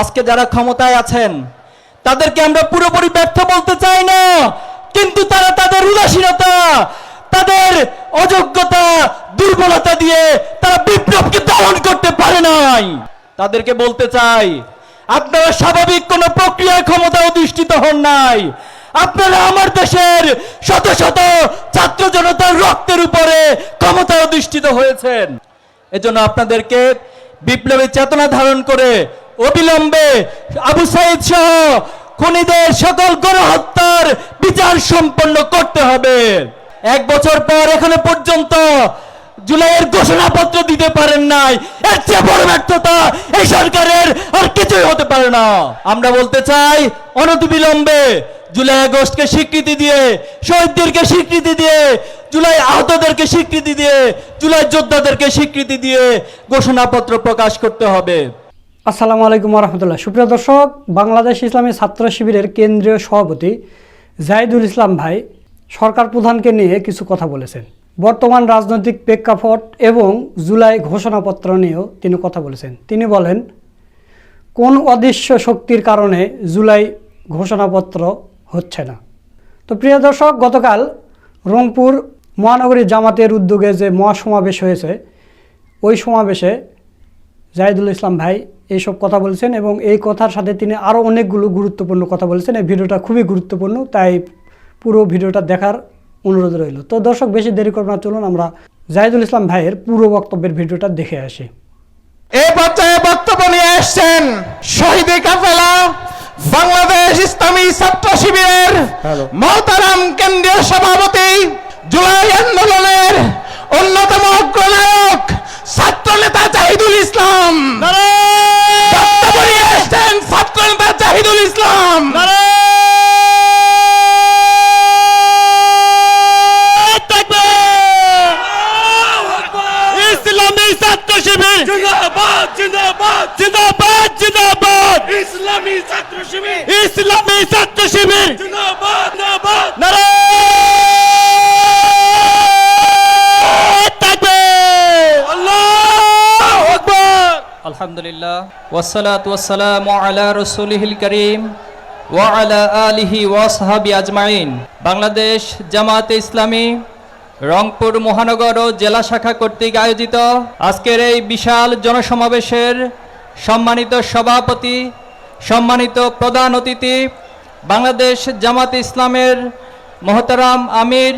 আজকে যারা ক্ষমতায় আছেন, তাদেরকে আমরা পুরোপুরি ব্যর্থ বলতে চাই না, কিন্তু তারা তাদের উদাসীনতা, তাদের অযোগ্যতা, দুর্বলতা দিয়ে তারা বিপ্লবকে দমন করতে পারে নাই। তাদেরকে বলতে চাই, আপনারা স্বাভাবিক কোনো প্রক্রিয়ায় ক্ষমতা অধিষ্ঠিত হন নাই। আপনারা আমার দেশের শত শত ছাত্র জনতার রক্তের উপরে ক্ষমতা অধিষ্ঠিত হয়েছেন। এজন্য আপনাদেরকে বিপ্লবী চেতনা ধারণ করে অবিলম্বে আবু সাইদ সহ খুনিদের সকল গণহত্যার বিচার সম্পন্ন করতে হবে। এক বছর পর এখনও পর্যন্ত জুলাইয়ের ঘোষণাপত্র দিতে পারেন নাই। এর চেয়ে বড় ব্যর্থতা এই সরকারের আর কিছুই হতে পারে না। আমরা বলতে চাই, অনতিবিলম্বে জুলাই আগস্টকে স্বীকৃতি দিয়ে, শহীদদেরকে স্বীকৃতি দিয়ে, জুলাই আহতদেরকে স্বীকৃতি দিয়ে, জুলাই যোদ্ধাদেরকে স্বীকৃতি দিয়ে ঘোষণাপত্র প্রকাশ করতে হবে। আসসালামু আলাইকুম রহমতুল্লাহ সুপ্রিয় দর্শক, বাংলাদেশ ইসলামী ছাত্র শিবিরের কেন্দ্রীয় সভাপতি জাহিদুল ইসলাম ভাই সরকার প্রধানকে নিয়ে কিছু কথা বলেছেন। বর্তমান রাজনৈতিক প্রেক্ষাপট এবং জুলাই ঘোষণাপত্র নিয়েও তিনি কথা বলেছেন। তিনি বলেন, কোন অদৃশ্য শক্তির কারণে জুলাই ঘোষণাপত্র হচ্ছে না? তো প্রিয় দর্শক, গতকাল রংপুর মহানগরী জামাতের উদ্যোগে যে মহাসমাবেশ হয়েছে, ওই সমাবেশে জাহিদুল ইসলাম ভাই এইসব কথা বলেছেন এবং এই কথার সাথে তিনি আরও অনেকগুলো গুরুত্বপূর্ণ কথা বলেছেন। এই ভিডিওটা খুবই গুরুত্বপূর্ণ তাই পুরো ভিডিওটা দেখার অনুরোধ রইল। তো দর্শক বেশি দেরি করব না চলুন আমরা জাহিদুল ইসলাম ভাইয়ের পুরো বক্তব্যের ভিডিওটা দেখে আসি। এই পর্যায়ে বক্তব্য নিয়ে এসছেন শহীদ কাফেলা বাংলাদেশ ইসলামী ছাত্র শিবিরের মহতারাম কেন্দ্রীয় সভাপতি জুলাই আন্দোলনের অন্যতম অগ্রনায়ক ছাত্র নেতা জাহিদুল ইসলাম। ছাত্র নেতা জাহিদুল ইসলাম। ইসলামী ছাত্র শিবির জিন্দাবাদ জিন্দাবাদ জিন্দাবাদ জিন্দাবাদ ইসলামী ছাত্র শিবির ইসলামী ছাত্র শিবির জিন্দাবাদ জিন্দাবাদ নারায়ণ তাকবীর আল্লাহু আকবার আলহামদুলিল্লাহ। ওয়াসালাত ওয়াসালামু আলা রসুলিহিল করিম আলিহি ওয়াসহাবি আজমাইন। বাংলাদেশ জামাতে ইসলামী রংপুর মহানগর ও জেলা শাখা কর্তৃক আয়োজিত আজকের এই বিশাল জনসমাবেশের সম্মানিত সভাপতি, সম্মানিত প্রধান অতিথি বাংলাদেশ জামাতে ইসলামের মহতারাম আমির,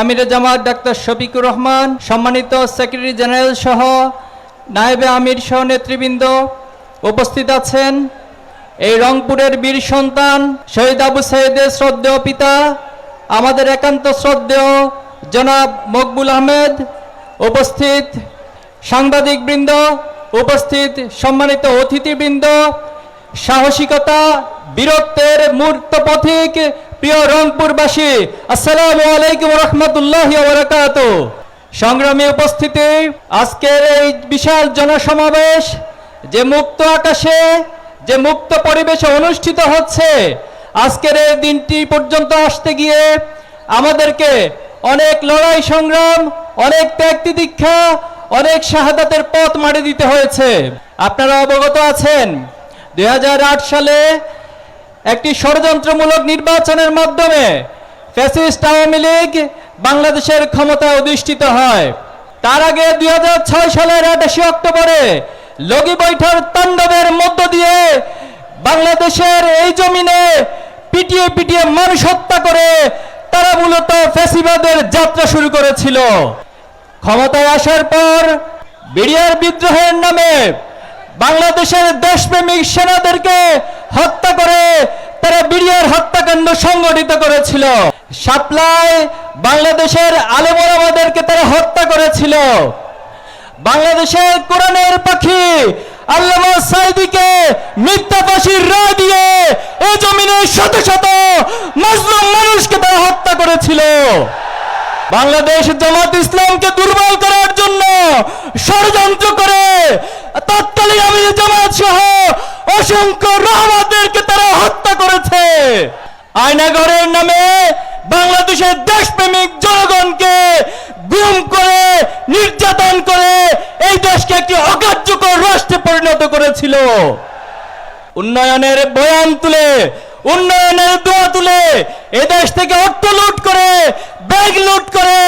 আমিরে জামাত ডাক্তার শফিকুর রহমান, সম্মানিত সেক্রেটারি জেনারেল সহ নায়েবে আমির সহ নেতৃবৃন্দ উপস্থিত আছেন। এই রংপুরের বীর সন্তান শহীদ আবু সাইদের শ্রদ্ধেয় পিতা, আমাদের একান্ত শ্রদ্ধেয় জনাব মকবুল আহমেদ উপস্থিত, সাংবাদিকবৃন্দ উপস্থিত, সম্মানিত অতিথিবৃন্দ, সাহসিকতা, বীরত্বের মূর্ত পথিক প্রিয় রংপুরবাসী, আসসালামু আলাইকুম রহমতুল্লাহ বরকাত সংগ্রামী উপস্থিতি, আজকের এই বিশাল জনসমাবেশ যে মুক্ত আকাশে, যে মুক্ত পরিবেশে অনুষ্ঠিত হচ্ছে, আজকের এই দিনটি পর্যন্ত আসতে গিয়ে আমাদেরকে অনেক লড়াই সংগ্রাম, অনেক ত্যাগ দীক্ষা অনেক শাহাদাতের পথ মারি দিতে হয়েছে। আপনারা অবগত আছেন, দুই হাজার আট সালে একটি ষড়যন্ত্রমূলক নির্বাচনের মাধ্যমে ফ্যাসিস্ট আওয়ামী লীগ বাংলাদেশের ক্ষমতা অধিষ্ঠিত হয়। তার আগে দুই হাজার ছয় সালের আঠাশে অক্টোবরে লগি বৈঠর তাণ্ডবের মধ্য দিয়ে বাংলাদেশের এই জমিনে পিটিয়ে পিটিয়ে মানুষ হত্যা করে তারা মূলত ফ্যাসিবাদের যাত্রা শুরু করেছিল। ক্ষমতায় আসার পর বিডিআর বিদ্রোহের নামে বাংলাদেশের দেশপ্রেমিক সেনাদেরকে হত্যা করে তারা বিডিআর হত্যাকাণ্ড সংগঠিত করেছিল। সাপ্লাই বাংলাদেশের আলেমরামাদেরকে তারা হত্যা করেছিল। বাংলাদেশের কোরআনের পাখি আল্লামা সাইদিকে মিথ্যা ফাঁসির রায় দিয়ে এই জমিনে শত শত মুসলিম মানুষকে তারা হত্যা করেছিল। বাংলাদেশ জামাত ইসলামকে দুর্বল করার জন্য ষড়যন্ত্র করে তৎকালীন আমির জামাত সহ অসংখ্য রহমাদেরকে তারা হত্যা করেছে। আয়নাগরের নামে বাংলাদেশের দেশপ্রেমিক জনগণকে গুম করে, নির্যাতন করে এই দেশকে একটি অকার্যকর রাষ্ট্রে পরিণত করেছিল। উন্নয়নের বয়ান তুলে, উন্নয়নের দোয়া তুলে এ দেশ থেকে অর্থ লুট করে, ব্যাগ লুট করে,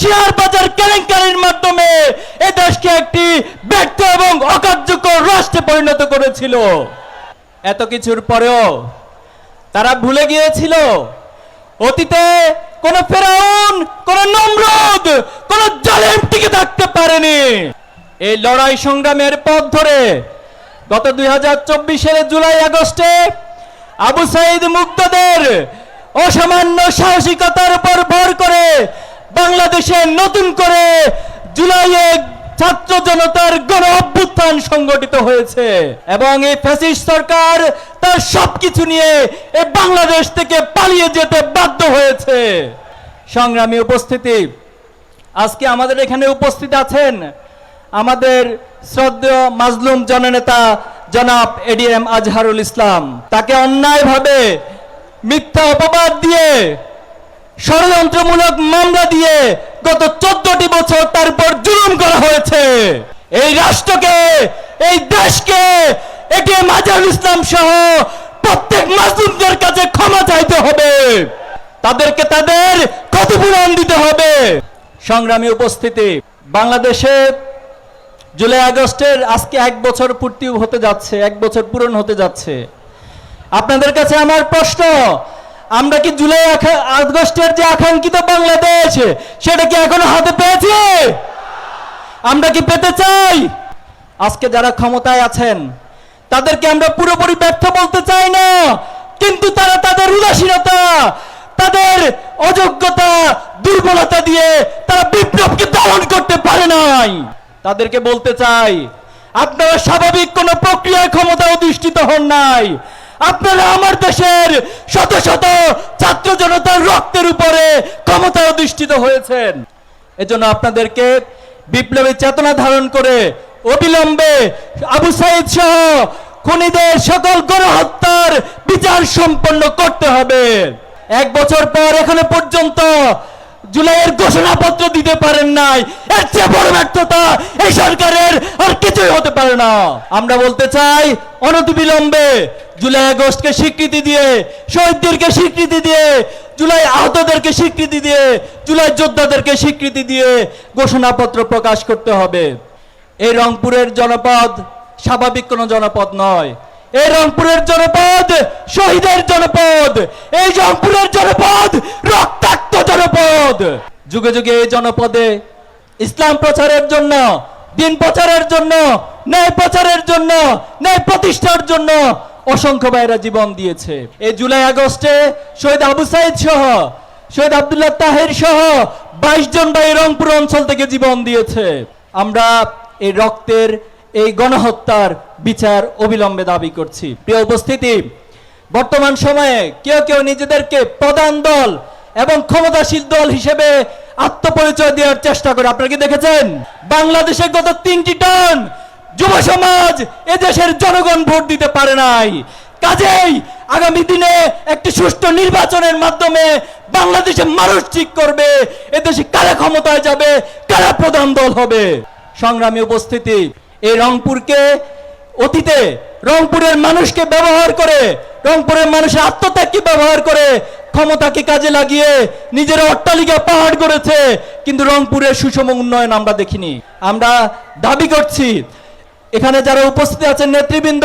শেয়ার বাজার কেলেঙ্কারির মাধ্যমে এ দেশকে একটি ব্যর্থ এবং অকার্যকর রাষ্ট্রে পরিণত করেছিল। এত কিছুর পরেও তারা ভুলে গিয়েছিল। অতীতে কোন ফেরাউন, কোন নমরুদ, কোন জালেম টিকে থাকতে পারেনি। এই লড়াই সংগ্রামের পথ ধরে গত দুই হাজার চব্বিশের জুলাই, আগস্টে আবু সাইদ মুক্তদের অসামান্য সাহসিকতার উপর ভর করে বাংলাদেশে নতুন করে জুলাইয়ে ছাত্র জনতার গণ অভ্যুত্থান সংগঠিত হয়েছে। এবং এই ফ্যাসিস্ট সরকার তার সবকিছু নিয়ে এই বাংলাদেশ থেকে পালিয়ে যেতে বাধ্য হয়েছে। সংগ্রামী উপস্থিতি, আজকে আমাদের এখানে উপস্থিত আছেন আমাদের শ্রদ্ধেয় মাজলুম জননেতা জনাব এডিএম আজহারুল ইসলাম। তাকে অন্যায়ভাবে মিথ্যা অপবাদ দিয়ে ষড়যন্ত্রমূলক মামলা দিয়ে গত চোদ্দটি বছর তার উপর জুলুম করা হয়েছে। এই রাষ্ট্রকে, এই দেশকে, এটিএম মাজার ইসলাম সহ প্রত্যেক মাজলুমদের কাছে ক্ষমা চাইতে হবে। তাদেরকে তাদের ক্ষতিপূরণ দিতে হবে। সংগ্রামী উপস্থিতি, বাংলাদেশে জুলাই আগস্টের আজকে এক বছর পূর্তি হতে যাচ্ছে, এক বছর পূরণ হতে যাচ্ছে। আপনাদের কাছে আমার প্রশ্ন আমরা কি জুলাই আগস্টের যে আকাঙ্ক্ষিত বাংলাদেশ, সেটা কি এখনও হাতে পেয়েছি? আমরা কি পেতে চাই? আজকে যারা ক্ষমতায় আছেন, তাদেরকে আমরা পুরোপুরি ব্যর্থ বলতে চাই না, কিন্তু তারা তাদের উদাসীনতা, তাদের অযোগ্যতা, দুর্বলতা দিয়ে তারা বিপ্লবকে দমন করতে পারে নাই। তাদেরকে বলতে চাই, আপনারা স্বাভাবিক কোন প্রক্রিয়ায় ক্ষমতা অধিষ্ঠিত হন নাই আপনারা আমার দেশের শত শত ছাত্র জনতার রক্তের উপরে ক্ষমতা অধিষ্ঠিত হয়েছেন। এজন্য আপনাদেরকে বিপ্লবী চেতনা ধারণ করে অবিলম্বে আবু সাইদ সহ খুনিদের সকল গণহত্যার বিচার সম্পন্ন করতে হবে। এক বছর পর এখানে পর্যন্ত জুলাইয়ের ঘোষণাপত্র দিতে পারেন নাই। এর চেয়ে বড় ব্যর্থতা এই সরকারের আর কিছুই হতে পারে না। আমরা বলতে চাই, অনতিবিলম্বে জুলাই আগস্টকে স্বীকৃতি দিয়ে, শহীদদেরকে স্বীকৃতি দিয়ে, জুলাই আহতদেরকে স্বীকৃতি দিয়ে, জুলাই যোদ্ধাদেরকে স্বীকৃতি দিয়ে ঘোষণাপত্র প্রকাশ করতে হবে। এই রংপুরের জনপদ স্বাভাবিক কোনো জনপদ নয়। এই রংপুরের জনপদ শহীদের জনপদ। এই রংপুরের জনপদ রক্তাক্ত জনপদ। যুগে যুগে এই জনপদে ইসলাম প্রচারের জন্য, দিন প্রচারের জন্য, ন্যায় প্রচারের জন্য, ন্যায় প্রতিষ্ঠার জন্য অসংখ্য ভাইরা জীবন দিয়েছে। এই জুলাই আগস্টে শহীদ আবু সাইদ সহ, শহীদ আব্দুল্লাহ তাহের সহ বাইশ জন ভাই রংপুর অঞ্চল থেকে জীবন দিয়েছে। আমরা এই রক্তের এই গণহত্যার বিচার অবিলম্বে দাবি করছি। প্রিয় উপস্থিতি, বর্তমান সময়ে কেউ কেউ নিজেদেরকে প্রধান দল এবং ক্ষমতাশীল দল হিসেবে আত্মপরিচয় দেওয়ার চেষ্টা করে। আপনারা কি দেখেছেন? বাংলাদেশে গত তিনটি টন যুব সমাজ এদেশের জনগণ ভোট দিতে পারে নাই। কাজেই আগামী দিনে একটি সুষ্ঠু নির্বাচনের মাধ্যমে বাংলাদেশে মানুষ ঠিক করবে, এদেশে কারা ক্ষমতায় যাবে, কারা প্রধান দল হবে? সংগ্রামী উপস্থিতি, এই রংপুরকে অতীতে রংপুরের মানুষকে ব্যবহার করে, রংপুরের মানুষের আত্মত্যাগকে ব্যবহার করে ক্ষমতাকে কাজে লাগিয়ে নিজের অট্টালিকা পাহাড় করেছে, কিন্তু রংপুরের সুষম উন্নয়ন আমরা দেখিনি। আমরা দাবি করছি, এখানে যারা উপস্থিত আছেন নেতৃবৃন্দ,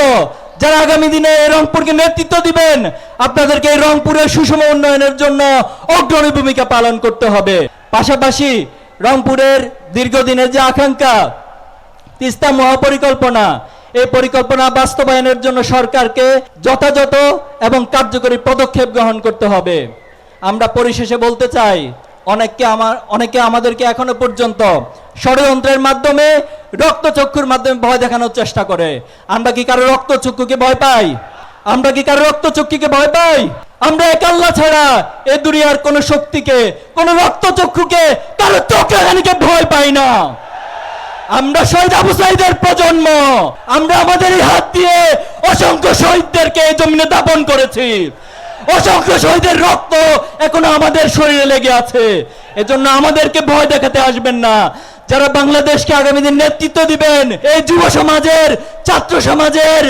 যারা আগামী দিনে রংপুরকে নেতৃত্ব দিবেন, আপনাদেরকে রংপুরের সুষম উন্নয়নের জন্য অগ্রণী ভূমিকা পালন করতে হবে। পাশাপাশি রংপুরের দীর্ঘদিনের যে আকাঙ্ক্ষা, তিস্তা মহাপরিকল্পনা এই পরিকল্পনা বাস্তবায়নের জন্য সরকারকে যথাযথ এবং কার্যকরী পদক্ষেপ গ্রহণ করতে হবে। আমরা পরিশেষে বলতে চাই, অনেককে আমার, অনেকে আমাদেরকে এখনও পর্যন্ত ষড়যন্ত্রের মাধ্যমে, রক্তচক্ষুর মাধ্যমে ভয় দেখানোর চেষ্টা করে। আমরা কি কারও রক্তচক্ষুকে ভয় পাই? আমরা কি কারও রক্তচক্ষুকে ভয় পাই? আমরা এক আল্লাহ ছাড়া এ দুনিয়ার কোনো শক্তিকে, কোনো রক্তচক্ষুকে কারও চোখে ভয় পাই না। আমরা শহীদ আবু সাইদের প্রজন্ম, আমরা আমাদের এই হাত দিয়ে অসংখ্য শহীদদেরকে এই জমিনে দাপন করেছি। অসংখ্য শহীদের রক্ত এখনও আমাদের শরীরে লেগে আছে। এজন্য আমাদেরকে ভয় দেখাতে আসবেন না। যারা বাংলাদেশকে আগামী দিন নেতৃত্ব দিবেন, এই যুব সমাজের, ছাত্র সমাজের,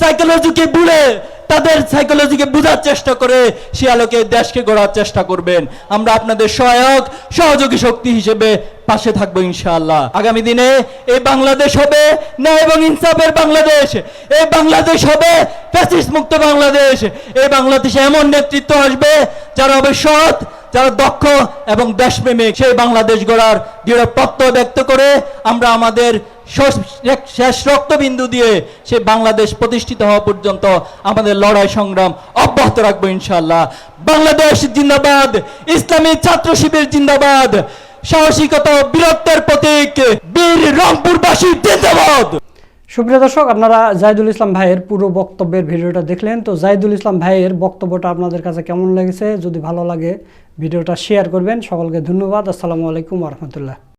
সাইকোলজিকে বুড়ে তাদের সাইকোলজিকে বোঝার চেষ্টা করে, সে আলোকে দেশকে গড়ার চেষ্টা করবেন। আমরা আপনাদের সহায়ক, সহযোগী শক্তি হিসেবে পাশে থাকব ইনশাআল্লাহ। আগামী দিনে এই বাংলাদেশ হবে ন্যায় এবং ইনসাফের বাংলাদেশ। এই বাংলাদেশ হবে ফ্যাসিস্ট মুক্ত বাংলাদেশ। এই বাংলাদেশে এমন নেতৃত্ব আসবে যারা হবে সৎ, যারা দক্ষ এবং দেশপ্রেমিক। সেই বাংলাদেশ গড়ার দৃঢ় প্রত্যয় ব্যক্ত করে আমরা আমাদের শেষ- রক্তবিন্দু দিয়ে সেই বাংলাদেশ প্রতিষ্ঠিত হওয়া পর্যন্ত আমাদের লড়াই সংগ্রাম অব্যাহত রাখব ইনশাল্লাহ বাংলাদেশ জিন্দাবাদ, ইসলামী ছাত্র শিবির জিন্দাবাদ, সাহসিকতা বীরত্বের প্রতীক বীর রংপুরবাসী জিন্দাবাদ। সুপ্রিয় দর্শক, আপনারা জাহিদুল ইসলাম ভাইয়ের পুরো বক্তব্যের ভিডিওটা দেখলেন। তো জাহিদুল ইসলাম ভাইয়ের বক্তব্যটা আপনাদের কাছে কেমন লেগেছে? যদি ভালো লাগে ভিডিওটা শেয়ার করবেন। সকলকে ধন্যবাদ। আসসালামু আলাইকুম রহমতুল্লাহ।